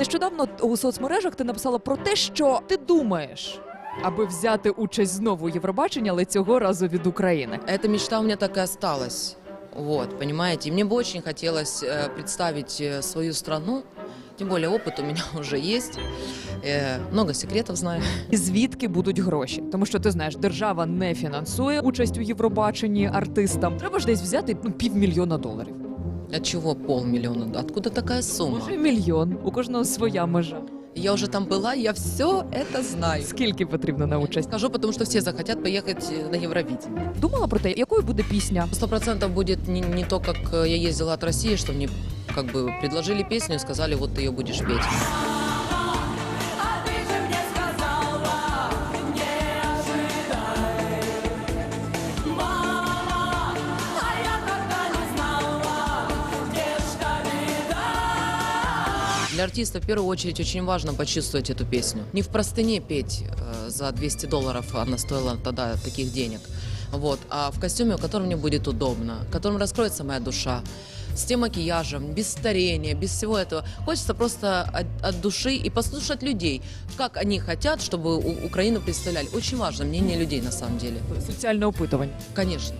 Нещодавно у соцмережах ти написала про те, що ти думаєш, аби взяти участь знову у Євробаченні, але цього разу від України. Эта мечта у меня так и осталась. Вот, понимаете? И мне бы очень хотелось э, представить э, свою страну. Тем более опыт у меня уже есть. Э, много секретов знаю. І звідки будуть гроші? Тому що ти знаєш, держава не фінансує участь у Євробаченні артистам. Треба ж десь взяти ну, півмільйона доларів. От чего полмиллиона? Откуда такая сумма? Може, мільйон. У кожного своя межа. Я уже там была, я все это знаю. Скільки потрібно на участь? Скажу, потому что все захотят поехать э, на Евровидение. Думала про те, якою буде пісня? Сто процентов будет не, не то, как э, я ездила от России, что мне как бы предложили песню и сказали, вот ты ее будешь петь. Для артиста в первую очередь очень важно почувствовать эту песню. Не в простыне петь э, за 200 долларов, она стоила тогда таких денег, вот, а в костюме, в котором мне будет удобно, в котором раскроется моя душа, с тем макияжем, без старения, без всего этого. Хочется просто от, от души и послушать людей, как они хотят, чтобы У- Украину представляли. Очень важно мнение людей на самом деле. Соціальне опитування. Конечно.